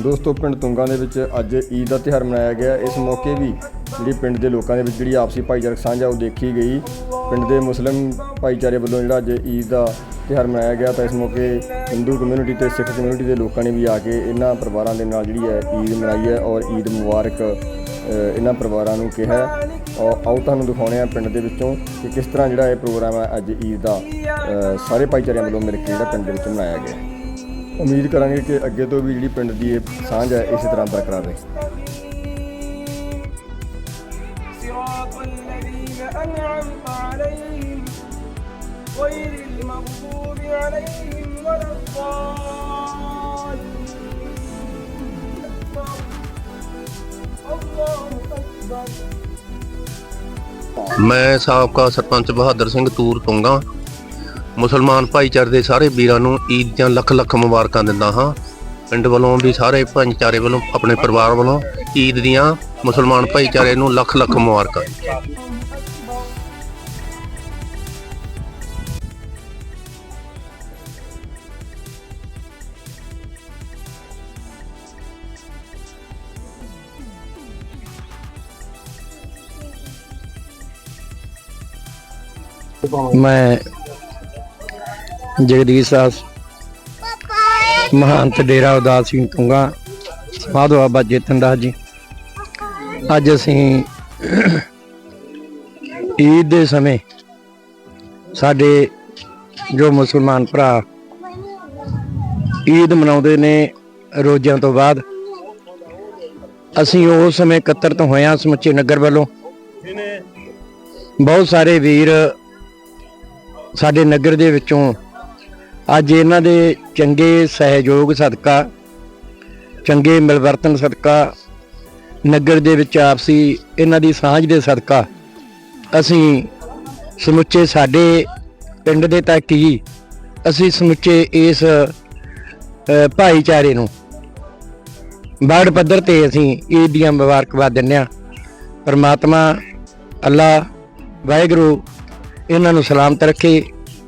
ਦੋਸਤੋ, ਪਿੰਡ ਤੁੰਗਾ ਦੇ ਵਿੱਚ ਅੱਜ ਈਦ ਦਾ ਤਿਉਹਾਰ ਮਨਾਇਆ ਗਿਆ। ਇਸ ਮੌਕੇ ਵੀ ਜਿਹੜੀ ਪਿੰਡ ਦੇ ਲੋਕਾਂ ਦੇ ਵਿੱਚ ਜਿਹੜੀ ਆਪਸੀ ਭਾਈਚਾਰਕ ਸਾਂਝ ਆ ਉਹ ਦੇਖੀ ਗਈ। ਪਿੰਡ ਦੇ ਮੁਸਲਿਮ ਭਾਈਚਾਰੇ ਵੱਲੋਂ ਜਿਹੜਾ ਅੱਜ ਈਦ ਦਾ ਤਿਉਹਾਰ ਮਨਾਇਆ ਗਿਆ। ਤਾਂ ਇਸ ਮੌਕੇ ਹਿੰਦੂ ਕਮਿਊਨਿਟੀ ਤੇ ਸਿੱਖ ਕਮਿਊਨਿਟੀ ਦੇ ਲੋਕਾਂ ਨੇ ਵੀ ਆ ਕੇ ਇਹਨਾਂ ਪਰਿਵਾਰਾਂ ਦੇ ਨਾਲ ਜਿਹੜੀ ਹੈ ਈਦ ਮਨਾਈ ਹੈ ਔਰ ਈਦ ਮੁਬਾਰਕ ਇਹਨਾਂ ਪਰਿਵਾਰਾਂ ਨੂੰ ਕਿਹਾ ਔਰ ਆਓ ਤੁਹਾਨੂੰ ਦਿਖਾਉਣੇ ਆ ਪਿੰਡ ਦੇ ਵਿੱਚੋਂ ਕਿ ਕਿਸ ਤਰ੍ਹਾਂ ਜਿਹੜਾ ਇਹ ਪ੍ਰੋਗਰਾਮ ਹੈ ਅੱਜ ਈਦ ਦਾ ਸਾਰੇ ਭਾਈਚਾਰਿਆਂ ਵੱਲੋਂ ਮਿਲ ਕੇ ਜਿਹੜਾ ਪਿੰਡ ਦੇ ਵਿੱਚ ਮਨਾਇਆ ਗਿਆ ਉਮੀਦ ਕਰਾਂਗੇ ਕਿ ਅੱਗੇ ਤੋਂ ਵੀ ਜਿਹੜੀ ਪਿੰਡ ਦੀ ਇਹ ਸਾਂਝ ਹੈ ਇਸੇ ਤਰ੍ਹਾਂ ਬਰਕਰਾਰ ਰਹੇ صراط الذين أنعمت عليهم غير المغضوب عليهم ولا الضالين الله أكبر ਮੈਂ ਸਾਬਕਾ ਸਰਪੰਚ ਬਹਾਦਰ ਸਿੰਘ ਤੂਰ ਤੁੰਗਾ ਮੁਸਲਮਾਨ ਭਾਈਚਾਰੇ ਦੇ ਸਾਰੇ ਵੀਰਾਂ ਨੂੰ ਈਦ ਦੀਆਂ ਲੱਖ ਲੱਖ ਮੁਬਾਰਕਾਂ ਦਿੰਦਾ ਹਾਂ। ਪਿੰਡ ਵੱਲੋਂ ਵੀ ਸਾਰੇ ਭਾਈਚਾਰੇ ਵੱਲੋਂ, ਆਪਣੇ ਪਰਿਵਾਰ ਵੱਲੋਂ ਈਦ ਦੀਆਂ ਮੁਸਲਮਾਨ ਭਾਈਚਾਰੇ ਨੂੰ ਲੱਖ ਲੱਖ ਮੁਬਾਰਕਾਂ। ਮੈਂ ਜਗਦੀਸ਼ ਦਾਸ। ਮਹੰਤ ਡੇਰਾ ਉਦਾਸ ਸਿੰਘ ਤੁੰਗਾ। ਸਾਧੂ ਬਾਬਾ ਜੇਤਨ ਦਾਸ ਜੀ। ਅੱਜ ਅਸੀਂ ਈਦ ਦੇ ਸਮੇਂ ਸਾਡੇ ਜੋ ਮੁਸਲਮਾਨ ਭਰਾ ਈਦ ਮਨਾਉਂਦੇ ਨੇ ਰੋਜ਼ਿਆਂ ਤੋਂ ਬਾਅਦ, ਅਸੀਂ ਉਸ ਸਮੇਂ ਇਕੱਤਰਤ ਹੋਇਆ ਸਮੁੱਚੇ ਨਗਰ ਵੱਲੋਂ। ਬਹੁਤ ਸਾਰੇ ਵੀਰ ਸਾਡੇ ਨਗਰ ਦੇ ਵਿੱਚੋਂ ਅੱਜ ਇਹਨਾਂ ਦੇ ਚੰਗੇ ਸਹਿਯੋਗ ਸਦਕਾ, ਚੰਗੇ ਮਿਲਵਰਤਨ ਸਦਕਾ, ਨਗਰ ਦੇ ਵਿੱਚ ਆਪਸੀ ਇਹਨਾਂ ਦੀ ਸਾਂਝ ਦੇ ਸਦਕਾ, ਅਸੀਂ ਸਮੁੱਚੇ ਸਾਡੇ ਪਿੰਡ ਦੇ ਤੱਕ ਹੀ ਅਸੀਂ ਸਮੁੱਚੇ ਇਸ ਭਾਈਚਾਰੇ ਨੂੰ ਬਾੜ ਪੱਧਰ ਤੇ ਅਸੀਂ ਈਦ ਦੀਆਂ ਮੁਬਾਰਕਬਾਦ ਦਿੰਦੇ ਹਾਂ। ਪਰਮਾਤਮਾ ਅੱਲਾ ਵਾਹਿਗੁਰੂ ਇਹਨਾਂ ਨੂੰ ਸਲਾਮਤ ਰੱਖੇ।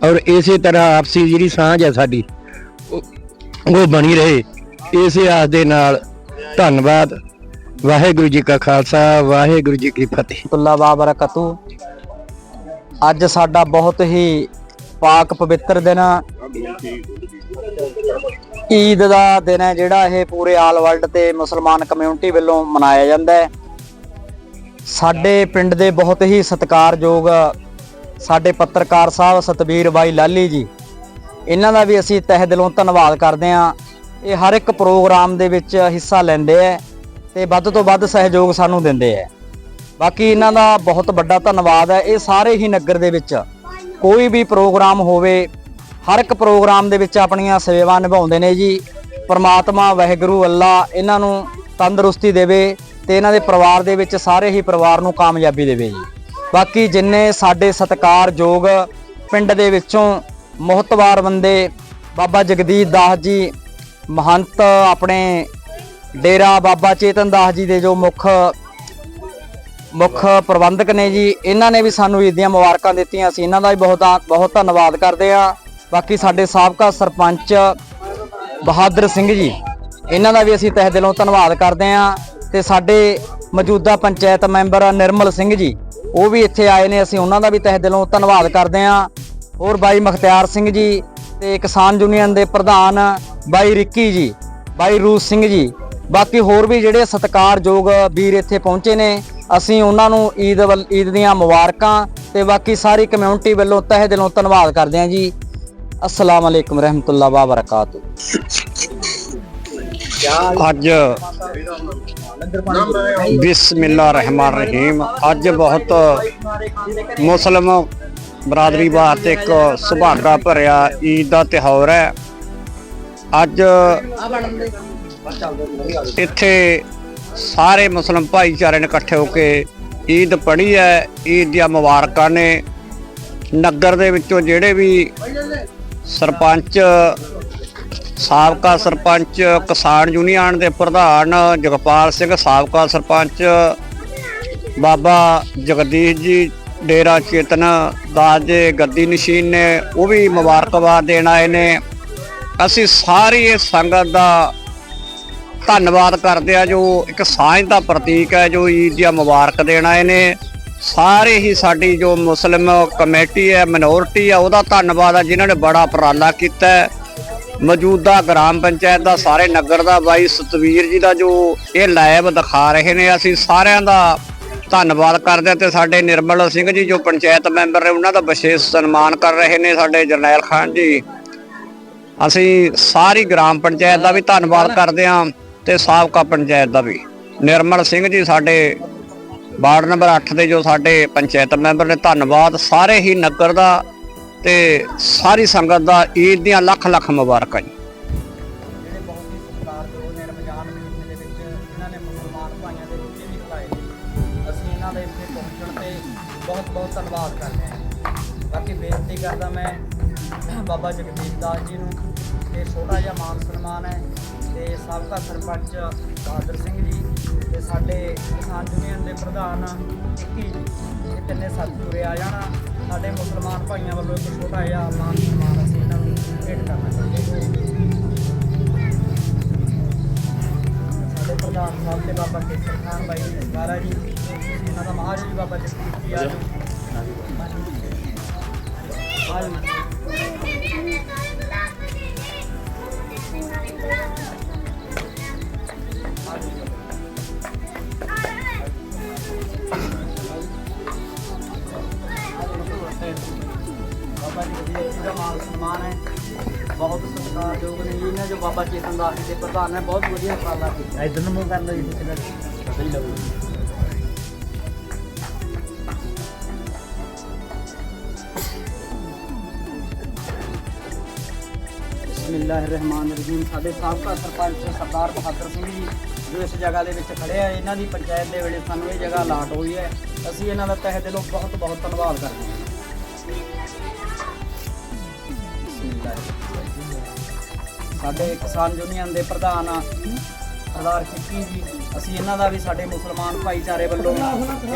ਔਰ ਇਸੇ ਤਰ੍ਹਾਂ ਆਪਸੀ ਜਿਹੜੀ ਸਾਂਝ ਹੈ ਸਾਡੀ, ਉਹ- ਬਣੀ ਰਹੇ। ਇਸੇ ਆਸ ਦੇ ਨਾਲ ਧੰਨਵਾਦ। ਵਾਹਿਗੁਰੂ ਜੀ ਕਾ ਖਾਲਸਾ, ਵਾਹਿਗੁਰੂ ਜੀ ਕੀ ਫਤਿਹ। ਤੁੱਲਾ ਬਾਬਰਕਤੂ ਅੱਜ ਸਾਡਾ ਬਹੁਤ ਹੀ ਪਾਕ ਪਵਿੱਤਰ ਦਿਨ ਈਦ ਦਾ ਦਿਨ ਹੈ ਜਿਹੜਾ ਇਹ ਪੂਰੇ ਆਲ ਵਰਲਡ ਤੇ ਮੁਸਲਮਾਨ ਕਮਿਊਨਿਟੀ ਵੱਲੋਂ ਮਨਾਇਆ ਜਾਂਦਾ ਹੈ। ਸਾਡੇ ਪਿੰਡ ਦੇ ਬਹੁਤ ਹੀ ਸਤਿਕਾਰਯੋਗ ਸਾਡੇ ਪੱਤਰਕਾਰ ਸਾਹਿਬ ਸਤਬੀਰ ਬਾਈ ਲਾਲੀ ਜੀ, ਇਹਨਾਂ ਦਾ ਵੀ ਅਸੀਂ ਤਹਿ ਦਿਲੋਂ ਧੰਨਵਾਦ ਕਰਦੇ ਹਾਂ। ਇਹ ਹਰ ਇੱਕ ਪ੍ਰੋਗਰਾਮ ਦੇ ਵਿੱਚ ਹਿੱਸਾ ਲੈਂਦੇ ਹੈ ਤੇ ਵੱਧ ਤੋਂ ਵੱਧ ਸਹਿਯੋਗ ਸਾਨੂੰ ਦਿੰਦੇ ਹੈ। ਬਾਕੀ ਇਹਨਾਂ ਦਾ ਬਹੁਤ ਵੱਡਾ ਧੰਨਵਾਦ ਹੈ। ਇਹ ਸਾਰੇ ਹੀ ਨਗਰ ਦੇ ਵਿੱਚ ਕੋਈ ਵੀ ਪ੍ਰੋਗਰਾਮ ਹੋਵੇ, ਹਰ ਇੱਕ ਪ੍ਰੋਗਰਾਮ ਦੇ ਵਿੱਚ ਆਪਣੀਆਂ ਸੇਵਾਵਾਂ ਨਿਭਾਉਂਦੇ ਨੇ ਜੀ। ਪਰਮਾਤਮਾ, ਵਾਹਿਗੁਰੂ ਅੱਲਾ ਇਹਨਾਂ ਨੂੰ ਤੰਦਰੁਸਤੀ ਦੇਵੇ ਤੇ ਇਹਨਾਂ ਦੇ ਪਰਿਵਾਰ ਦੇ ਵਿੱਚ ਸਾਰੇ ਹੀ ਪਰਿਵਾਰ ਨੂੰ ਕਾਮਯਾਬੀ ਦੇਵੇ ਜੀ। ਬਾਕੀ ਜਿੰਨੇ ਸਾਡੇ ਸਤਿਕਾਰਯੋਗ ਪਿੰਡ ਦੇ ਵਿੱਚੋਂ ਮੋਹਤਵਾਰ ਬੰਦੇ ਬਾਬਾ ਜਗਦੀਸ਼ ਦਾਸ ਜੀ, ਮਹੰਤ ਆਪਣੇ ਡੇਰਾ ਬਾਬਾ ਚੇਤਨ ਦਾਸ ਜੀ ਦੇ ਜੋ ਮੁੱਖ ਮੁੱਖ ਪ੍ਰਬੰਧਕ ਨੇ ਜੀ, ਇਹਨਾਂ ਨੇ ਵੀ ਸਾਨੂੰ ਈਦ ਦੀਆਂ ਮੁਬਾਰਕਾਂ ਦਿੱਤੀਆਂ ਅਸੀਂ ਇਹਨਾਂ ਦਾ ਵੀ ਬਹੁਤ ਬਹੁਤ ਧੰਨਵਾਦ ਕਰਦੇ ਹਾਂ ਬਾਕੀ ਸਾਡੇ ਸਾਬਕਾ ਸਰਪੰਚ ਬਹਾਦਰ ਸਿੰਘ ਜੀ, ਇਹਨਾਂ ਦਾ ਵੀ ਅਸੀਂ ਤਹਿ ਦਿਲੋਂ ਧੰਨਵਾਦ ਕਰਦੇ ਹਾਂ ਤੇ ਸਾਡੇ ਮੌਜੂਦਾ ਪੰਚਾਇਤ ਮੈਂਬਰ ਨਿਰਮਲ ਸਿੰਘ ਜੀ ਉਹ ਵੀ ਇੱਥੇ ਆਏ ਨੇ, ਅਸੀਂ ਉਹਨਾਂ ਦਾ ਵੀ ਤਹਿ ਦਿਲੋਂ ਧੰਨਵਾਦ ਕਰਦੇ ਹਾਂ। ਹੋਰ ਬਾਈ ਮਖਤਿਆਰ ਸਿੰਘ ਜੀ ਤੇ ਕਿਸਾਨ ਯੂਨੀਅਨ ਦੇ ਪ੍ਰਧਾਨ ਬਾਈ ਰਿੱਕੀ ਜੀ, ਬਾਈ ਰੂਸ ਸਿੰਘ ਜੀ। ਬਾਕੀ ਹੋਰ ਵੀ ਜਿਹੜੇ ਸਤਿਕਾਰਯੋਗ ਵੀਰ ਇੱਥੇ ਪਹੁੰਚੇ ਨੇ, ਅਸੀਂ ਉਹਨਾਂ ਨੂੰ ਈਦ ਈਦ ਦੀਆਂ ਮੁਬਾਰਕਾਂ ਤੇ ਬਾਕੀ ਸਾਰੀ ਕਮਿਊਨਿਟੀ ਵੱਲੋਂ ਤਹਿ ਦਿਲੋਂ ਧੰਨਵਾਦ ਕਰਦੇ ਹਾਂ ਜੀ। ਅਸਲਾਮ ਅਲੈਕੁਮ ਰਹਿਮਤੁਲਲਾਹ ਵਾ ਅੱਜ ਬਿਸਮਿਲ੍ਲਾ ਰਹਿਮਾਨ ਰਹੀਮ ਅੱਜ ਬਹੁਤ ਮੁਸਲਮ ਬਰਾਦਰੀ ਵਾਸਤੇ ਇੱਕ ਸੁਭਾਗਾ ਭਰਿਆ ਈਦ ਦਾ ਤਿਉਹਾਰ ਹੈ। ਅੱਜ ਇੱਥੇ ਸਾਰੇ ਮੁਸਲਮ ਭਾਈਚਾਰੇ ਨੇ ਇਕੱਠੇ ਹੋ ਕੇ ਈਦ ਪੜ੍ਹੀ ਹੈ। ਈਦ ਦੀਆਂ ਮੁਬਾਰਕਾਂ ਨੇ। ਨਗਰ ਦੇ ਵਿੱਚੋਂ ਜਿਹੜੇ ਵੀ ਸਰਪੰਚ ਸਾਬਕਾ ਸਰਪੰਚ ਕਿਸਾਨ ਯੂਨੀਅਨ ਦੇ ਪ੍ਰਧਾਨ ਜਗਪਾਲ ਸਿੰਘ, ਸਾਬਕਾ ਸਰਪੰਚ ਬਾਬਾ ਜਗਦੀਸ਼ ਜੀ, ਡੇਰਾ ਚੇਤਨ ਦਾਸ ਦੇ ਗੱਦੀ ਨਸ਼ੀਨ ਨੇ, ਉਹ ਵੀ ਮੁਬਾਰਕਬਾਦ ਦੇਣ ਆਏ ਨੇ। ਅਸੀਂ ਸਾਰੀ ਇਹ ਸੰਗਤ ਦਾ ਧੰਨਵਾਦ ਕਰਦੇ ਆ ਜੋ ਇੱਕ ਸਾਂਝ ਦਾ ਪ੍ਰਤੀਕ ਹੈ, ਜੋ ਈਦ ਦੀਆਂ ਮੁਬਾਰਕ ਦੇਣ ਆਏ ਨੇ। ਸਾਰੇ ਹੀ ਸਾਡੀ ਜੋ ਮੁਸਲਿਮ ਕਮੇਟੀ ਹੈ ਮਿਨੋਰਟੀ ਹੈ, ਉਹਦਾ ਧੰਨਵਾਦ ਆ ਜਿਨ੍ਹਾਂ ਨੇ ਬੜਾ ਉਪਰਾਲਾ ਕੀਤਾ ਹੈ। ਮੌਜੂਦਾ ਗ੍ਰਾਮ ਪੰਚਾਇਤ ਦਾ, ਸਾਰੇ ਨਗਰ ਦਾ, ਬਾਈ ਸਤਵੀਰ ਜੀ ਦਾ ਜੋ ਇਹ ਲਾਈਵ ਦਿਖਾ ਰਹੇ ਨੇ, ਅਸੀਂ ਸਾਰਿਆਂ ਦਾ ਧੰਨਵਾਦ ਕਰਦੇ ਹਾਂ ਤੇ ਸਾਡੇ ਨਿਰਮਲ ਸਿੰਘ ਜੀ ਜੋ ਪੰਚਾਇਤ ਮੈਂਬਰ ਨੇ, ਉਹਨਾਂ ਦਾ ਵਿਸ਼ੇਸ਼ ਸਨਮਾਨ ਕਰ ਰਹੇ ਨੇ ਸਾਡੇ ਜਰਨੈਲ ਖਾਨ ਜੀ। ਅਸੀਂ ਸਾਰੀ ਗ੍ਰਾਮ ਪੰਚਾਇਤ ਦਾ ਵੀ ਧੰਨਵਾਦ ਕਰਦੇ ਹਾਂ ਤੇ ਸਾਬਕਾ ਪੰਚਾਇਤ ਦਾ ਵੀ। ਨਿਰਮਲ ਸਿੰਘ ਜੀ ਸਾਡੇ ਵਾਰਡ ਨੰਬਰ 8 ਦੇ ਜੋ ਸਾਡੇ ਪੰਚਾਇਤ ਮੈਂਬਰ ਨੇ, ਧੰਨਵਾਦ। ਸਾਰੇ ਹੀ ਨਗਰ ਦਾ ਤੇ ਸਾਰੀ ਸੰਗਤ ਦਾ ਈਦ ਦੀਆਂ ਲੱਖ ਲੱਖ ਮੁਬਾਰਕਾਂ ਜੀ। ਜਿਹੜੇ ਬਹੁਤ ਹੀ ਸਤਿਕਾਰਯੋਗ ਨੇ ਰਮਜ਼ਾਨ ਮਹੀਨੇ ਦੇ ਵਿੱਚ ਇਹਨਾਂ ਨੇ ਮੁਸਲਮਾਨ ਭਾਈਆਂ ਦੇ ਰੋਟੇ ਵੀ ਖਿਲਾਏ ਨੇ ਅਸੀਂ ਇਹਨਾਂ ਦੇ ਇੱਥੇ ਪਹੁੰਚਣ ਤੇ ਬਹੁਤ ਬਹੁਤ ਧੰਨਵਾਦ ਕਰਦੇ ਹਾਂ। ਬਾਕੀ ਬੇਨਤੀ ਕਰਦਾ ਮੈਂ ਬਾਬਾ ਜਗਦੀਪ ਦਾਸ ਜੀ ਨੂੰ ਇਹ ਛੋਟਾ ਜਿਹਾ ਮਾਨ ਸਨਮਾਨ ਹੈ ਤੇ ਸਾਬਕਾ ਸਰਪੰਚ ਬਹਾਦਰ ਸਿੰਘ ਤੇ ਸਾਡੇ ਕਿਸਾਨ ਯੂਨੀਅਨ ਦੇ ਪ੍ਰਧਾਨ ਇੱਕੀ ਇਹ ਤਿੰਨੇ ਸਤਿਗੁਰੇ ਆ ਜਾਣਾ। ਸਾਡੇ ਮੁਸਲਮਾਨ ਭਾਈਆਂ ਵੱਲੋਂ ਇੱਕ ਛੋਟਾ ਜਿਹਾ ਮਾਨ ਸਨਮਾਨ ਅਸੀਂ ਇਹਨਾਂ ਨੂੰ ਭੇਟ ਕਰਨਾ ਚਾਹੁੰਦੇ ਸਾਡੇ ਪ੍ਰਧਾਨ ਸਾਹਿਬ ਤੇ ਬਾਬਾ ਕੇਸਰ ਖਾਨ ਬਾਈ ਜੀ ਜੀ, ਇਹਨਾਂ ਦਾ ਮਹਾਰਾਜ ਜੀ, ਬਾਬਾ ਜਗਦੀਪ ਜੀ ਆ ਬਾਬਾ ਦਾ ਮਾਨ ਸਨਮਾਨ ਹੈ। ਬਹੁਤ ਸਤਿਕਾਰਯੋਗ ਨੇ ਜੀ। ਇਹਨਾਂ ਜੋ ਬਾਬਾ ਚੇਤਨ ਦਾਸ ਜੀ ਦੇ ਪ੍ਰਧਾਨ ਨੇ ਬਹੁਤ ਵਧੀਆ ਉਪਰਾਲਾ ਕੀਤਾ। ਇਧਰ ਨੂੰ ਮੂੰਹ ਕਰ ਲਓ ਜੀ ਤੁਸੀਂ ਦਾ ਪਤਾ ਹੀ ਲੱਗੂ। ਬਿਸਮਿਲ੍ਲਾਹਿਰਰਹਿਮਾਨਿਰਰਹੀਮ। ਸਾਡੇ ਸਾਬਕਾ ਸਰਪੰਚ ਸਰਦਾਰ ਬਹਾਦਰ ਸਿੰਘ ਜੀ ਜੋ ਇਸ ਜਗ੍ਹਾ ਦੇ ਵਿੱਚ ਖੜੇ ਆ ਇਹਨਾਂ ਦੀ ਪੰਚਾਇਤ ਦੇ ਵੇਲੇ ਸਾਨੂੰ ਇਹ ਜਗ੍ਹਾ ਅਲਾਟ ਹੋਈ ਹੈ। ਅਸੀਂ ਇਹਨਾਂ ਦਾ ਤਹਿ ਦਿਲੋਂ ਬਹੁਤ ਬਹੁਤ ਧੰਨਵਾਦ ਕਰਦੇ ਹਾਂ। ਸਾਡੇ ਕਿਸਾਨ ਯੂਨੀਅਨ ਦੇ ਪ੍ਰਧਾਨ ਸਰਦਾਰ ਕਿੱਕੀ ਜੀ, ਅਸੀਂ ਇਹਨਾਂ ਦਾ ਵੀ ਸਾਡੇ ਮੁਸਲਮਾਨ ਭਾਈਚਾਰੇ ਵੱਲੋਂ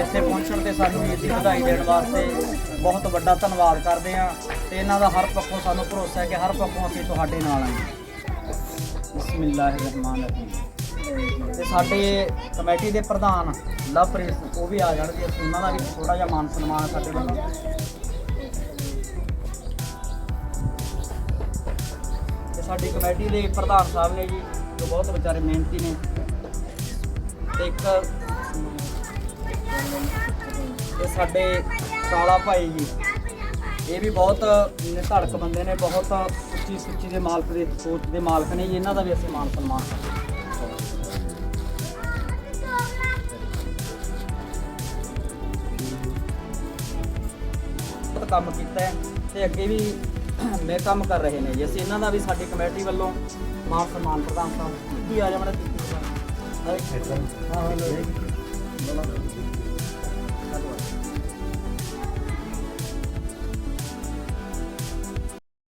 ਇੱਥੇ ਪਹੁੰਚਣ ਤੇ ਸਾਨੂੰ ਈਦ ਦੀ ਵਧਾਈ ਦੇਣ ਵਾਸਤੇ ਬਹੁਤ ਵੱਡਾ ਧੰਨਵਾਦ ਕਰਦੇ ਹਾਂ ਤੇ ਇਹਨਾਂ ਦਾ ਹਰ ਪੱਖੋਂ ਸਾਨੂੰ ਭਰੋਸਾ ਹੈ ਕਿ ਹਰ ਪੱਖੋਂ ਅਸੀਂ ਤੁਹਾਡੇ ਨਾਲ ਹਾਂ। ਬਿਸਮਿਲ੍ਲਾਹਿਰਰਹਿਮਾਨਿਰਰਹੀਮ। ਤੇ ਸਾਡੇ ਕਮੇਟੀ ਦੇ ਪ੍ਰਧਾਨ ਲਵਪ੍ਰੀਤ ਉਹ ਵੀ ਆ ਜਾਣਗੇ, ਅਸੀਂ ਉਹਨਾਂ ਦਾ ਵੀ ਥੋੜਾ ਜਿਹਾ ਮਾਨ ਸਨਮਾਨ ਸਾਡੇ ਵੱਲੋਂ। ਸਾਡੀ ਕਮੇਟੀ ਦੇ ਪ੍ਰਧਾਨ ਸਾਹਿਬ ਨੇ ਜੀ, ਜੋ ਬਹੁਤ ਵਿਚਾਰੇ ਮਿਹਨਤੀ ਨੇ। ਤੇ ਇੱਕ ਇਹ ਸਾਡੇ ਕਾਲਾ ਭਾਈ ਜੀ, ਇਹ ਵੀ ਬਹੁਤ ਨਿਧੜਕ ਬੰਦੇ ਨੇ, ਬਹੁਤ ਉੱਚੀ ਸੁੱਚੀ ਦੇ ਮਾਲਕ ਦੇ, ਸੋਚ ਦੇ ਮਾਲਕ ਨੇ ਜੀ, ਇਹਨਾਂ ਦਾ ਵੀ ਅਸੀਂ ਮਾਨ ਸਨਮਾਨ ਕਰਦੇ ਕੰਮ ਕੀਤਾ ਹੈ ਤੇ ਅੱਗੇ ਵੀ ਮੈਂ ਕੰਮ ਕਰ ਰਹੇ ਨੇ ਜੀ। ਅਸੀਂ ਇਹਨਾਂ ਦਾ ਵੀ ਸਾਡੀ ਕਮੇਟੀ ਵੱਲੋਂ ਮਾਨ ਸਨਮਾਨ ਪ੍ਰਦਾਨ ਸਾਹਿਬ ਕੀ ਆ ਜਾ ਮੜਾ ਹਾਂ ਹਾਂ